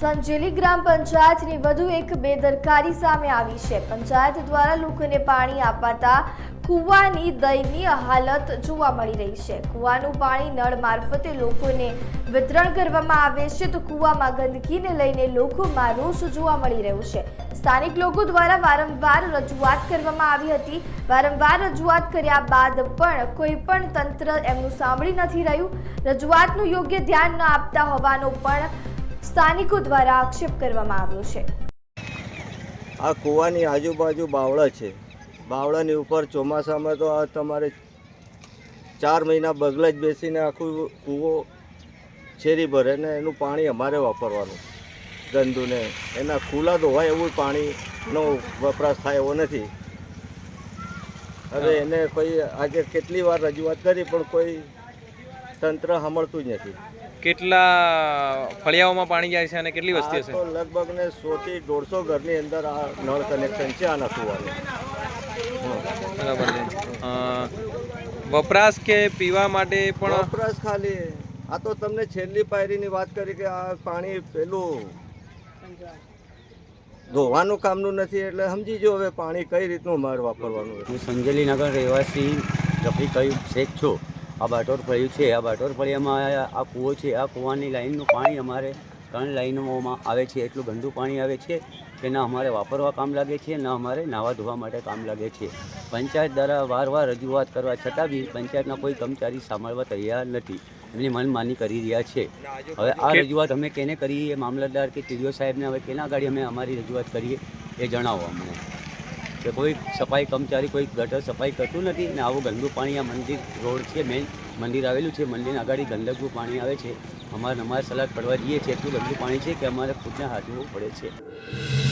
સંજેલી ગ્રામ પંચાયતની વધુ એક બેદરકારી સામે આવી છે. પંચાયત દ્વારા લોકોને પાણી અપાતા કૂવાની દયનીય હાલત જોવા મળી રહી છે. કૂવાનું પાણી નળ મારફતે લોકોને વિતરણ કરવામાં આવે છે તો કૂવામાં ગંદકીને લઈને લોકોમાં રોષ જોવા મળી રહ્યો છે. સ્થાનિક લોકો દ્વારા વારંવાર રજૂઆત કરવામાં આવી હતી. વારંવાર રજૂઆત કર્યા બાદ પણ કોઈ પણ તંત્ર એમનું સાંભળી નથી રહ્યું. રજૂઆતનું યોગ્ય ધ્યાન ન આપતા હોવાનો પણ સ્થાનિકો દ્વારા આક્ષેપ કરવામાં આવ્યો છે. આ કૂવાની આજુબાજુ બાવળા છે. બાવળાની ઉપર ચોમાસામાં તો આ તમારે ચાર મહિના બગલા જ બેસીને આખું કૂવો છેરી ભરે ને એનું પાણી અમારે વાપરવાનું. ગંદુને એના ખુલ્લા ધોવાય એવું પાણીનો વપરાશ થાય એવો નથી. હવે એને કોઈ આજે કેટલી વાર રજૂઆત કરી પણ કોઈ તંત્ર સાંભળતું જ નથી. કેટલા ફળિયાઓમાં પાણી જાય છે અને કેટલી વસ્તી હશે? લગભગ ને સો થી દોઢસો ઘરની અંદર આ નળ કનેક્શન છે આ કૂવાનું બરાબર છે. વપરાશ કે પીવા માટે પણ વપરાશ ખાલી. આ તો તમને છેલ્લી પાયરીની વાત કરી કે આ પાણી પેલું ધોવાનું કામનું નથી એટલે સમજી જો હવે પાણી કઈ રીતનું અમારે વાપરવાનું હું સંજેલી નગર રહેવાસી રફી કયું શેખ છું. આ બાટોર ફળિયું છે આ બાટોર ફળિયામાં આ કૂવો છે આ કૂવાની લાઇનનું પાણી અમારે ત્રણ લાઈનોમાં આવે છે એટલું ગંદુ પાણી આવે છે કે ના અમારે વાપરવા કામ લાગે છે ના અમારે નાહવા ધોવા માટે કામ લાગે છે. પંચાયત દ્વારા વાર વાર રજૂઆત કરવા છતાં બી પંચાયતના કોઈ કર્મચારી સાંભળવા તૈયાર નથી. એમની મનમાની કરી રહ્યા છે. હવે આ રજૂઆત અમે કેને કરીએ? મામલતદાર કે ટીડીઓ સાહેબને હવે કેના ગાડી અમે અમારી રજૂઆત કરીએ? એ જણાવો અમને. કે કોઈ સફાઈ કર્મચારી, કોઈ ગટર સફાઈ કરતું નથી ને આવું ગંદુ પાણી આ મંદિર રોડ છે, મેઇન મંદિર આવેલું છે, મંદિરની આગળ ગંદકનું પાણી આવે છે. અમારે અમારે સલાદ પડવા જઈએ છીએ એટલું ગંદુ પાણી છે કે અમારે ખુદને હાથવું પડે છે.